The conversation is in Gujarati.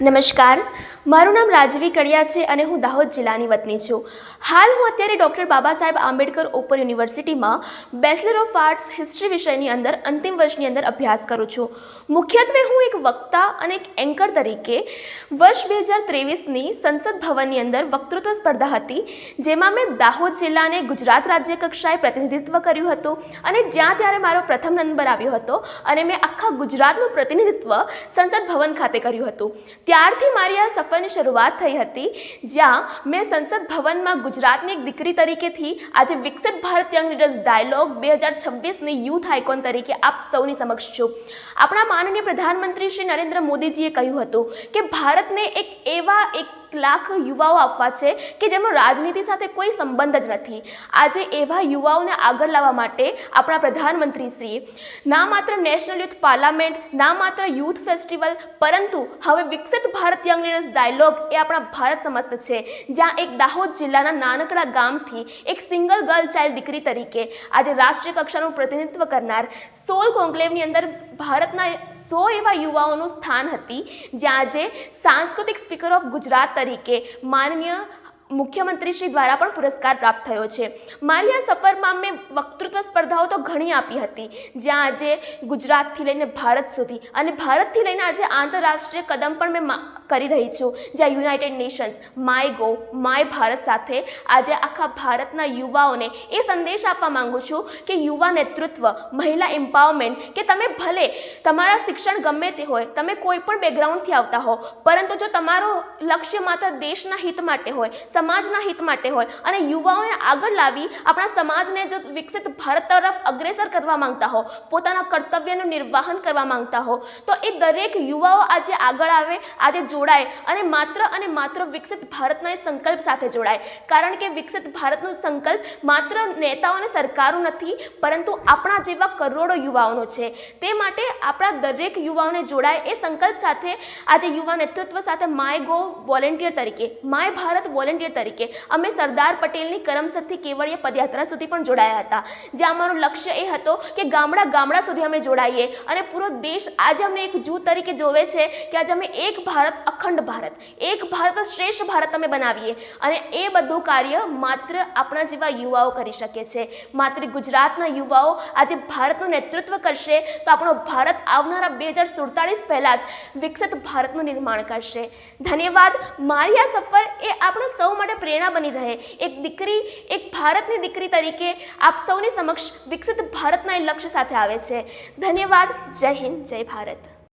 નમસ્કાર. મારું નામ રાજવી કડિયા છે અને હું દાહોદ જિલ્લાની વતની છું. હાલ હું અત્યારે ડૉક્ટર બાબા સાહેબ આંબેડકર ઓપન યુનિવર્સિટીમાં બેચલર ઓફ આર્ટ્સ હિસ્ટ્રી વિષયની અંદર અંતિમ વર્ષની અંદર અભ્યાસ કરું છું. મુખ્યત્વે હું એક વક્તા અને એક એન્કર તરીકે વર્ષ બે હજાર ત્રેવીસની સંસદ ભવનની અંદર વક્તૃત્વ સ્પર્ધા હતી, જેમાં મેં દાહોદ જિલ્લાને ગુજરાત રાજ્ય કક્ષાએ પ્રતિનિધિત્વ કર્યું હતું અને જ્યાં ત્યારે મારો પ્રથમ નંબર આવ્યો હતો અને મેં આખા ગુજરાતનું પ્રતિનિધિત્વ સંસદ ભવન ખાતે કર્યું હતું. ત્યારથી મારી આ સફરની શરૂઆત થઈ હતી, જ્યાં મેં સંસદ ભવનમાં ગુજરાતની એક દીકરી તરીકેથી આજે વિકસિત ભારત યંગ લીડર્સ ડાયલોગ બે હજાર છવ્વીસની યુથ આઇકોન તરીકે આપ સૌની સમક્ષ છું. આપણા માનનીય પ્રધાનમંત્રી શ્રી નરેન્દ્ર મોદીજીએ કહ્યું હતું કે ભારતને એક એવા એક લાખ યુવાઓ આપવા છે કે જેમનો રાજનીતિ સાથે કોઈ સંબંધ જ નથી. આજે એવા યુવાઓને આગળ લાવવા માટે આપણા પ્રધાનમંત્રી શ્રી, ના માત્ર નેશનલ યુથ પાર્લામેન્ટ ના માત્ર યુથ ફેસ્ટિવલ પરંતુ હવે વિકસિત ભારત યંગ લીડર્સ ડાયલોગ એ આપણા ભારત સમસ્ત છે. જ્યાં એક દાહોદ જિલ્લાના નાનકડા ગામથી એક સિંગલ ગર્લ ચાઇલ્ડ દીકરી તરીકે આજે રાષ્ટ્રીય કક્ષાનું પ્રતિનિધિત્વ કરનાર સોલ કોન્ક્લેવની અંદર ભારતના સો એવા યુવાઓનું સ્થાન હતી, જ્યાં આજે સાંસ્કૃતિક સ્પીકર ઓફ ગુજરાત તરીકે માનનીય મુખ્યમંત્રી શ્રી દ્વારા પણ પુરસ્કાર પ્રાપ્ત થયો છે. મારી આ સફરમાં મેં વક્તૃત્વ સ્પર્ધાઓ તો ઘણી આપી હતી, જ્યાં આજે ગુજરાતથી લઈને ભારત સુધી. અને ભારતથી લઈને આજે આંતરરાષ્ટ્રીય કદમ પણ મા- કરી રહી છું. જ્યાં United Nations my go my Bharat સાથે આજે આખા ભારતના યુવાઓને એ સંદેશ આપવા માંગુ છું કે યુવા નેતૃત્વ, મહિલા એમ્પાવરમેન્ટ કે તમે ભલે તમારા શિક્ષણ ગમે તે હોય, તમે કોઈ પણ બેકગ્રાઉન્ડથી આવતા હો, પરંતુ જો તમારો લક્ષ્ય માત્ર દેશના હિત માટે હોય, સમાજના હિત માટે હોય અને યુવાઓને આગળ લાવી આપણા સમાજને જો વિકસિત ભારત તરફ અગ્રેસર કરવા માંગતા હો, પોતાના કર્તવ્યનું નિર્વાહન કરવા માંગતા હો, તો એ દરેક યુવાઓ આજે આગળ આવે, આજે જોડાય અને માત્ર અને માત્ર વિકસિત ભારતના એ સંકલ્પ સાથે જોડાય. કારણ કે વિકસિત ભારતનું સંકલ્પ માત્ર નેતાઓ અને સરકારો નથી, પરંતુ આપણા જેવા કરોડો યુવાઓનો છે. તે માટે આપણા દરેક યુવાઓને જોડાય એ સંકલ્પ સાથે આજે યુવા નેતૃત્વ સાથે માય ગો વોલેન્ટિયર તરીકે, માય ભારત વોલેન્ટિયર તરીકે અમે સરદાર પટેલની કરમસદથી કેવડીય પદયાત્રા સુધી પણ જોડાયા હતા. જ્યાં અમારું લક્ષ્ય એ હતો કે ગામડા ગામડા સુધી અમે જોડાઈએ અને પૂરો દેશ આજે અમને એક જૂથ તરીકે જોવે છે કે આજે અમે એક ભારત અખંડ ભારત. એક ભારત શ્રેષ્ઠ ભારત અમે બનાવીએ. અને એ બધું કાર્ય માત્ર આપણા જેવા યુવાઓ કરી શકે છે. માત્ર ગુજરાતના યુવાઓ આજે ભારતનું નેતૃત્વ કરશે તો આપણો ભારત આવનારા બે હજાર સુડતાલીસ પહેલાં જ વિકસિત ભારતનું નિર્માણ કરશે. ધન્યવાદ. મારી આ સફર એ આપણા સૌ માટે પ્રેરણા બની રહે. એક દીકરી, એક ભારતની દીકરી તરીકે આપ સૌની સમક્ષ વિકસિત ભારતના એ લક્ષ્ય સાથે આવે છે. ધન્યવાદ. જય હિન્દ. જય ભારત.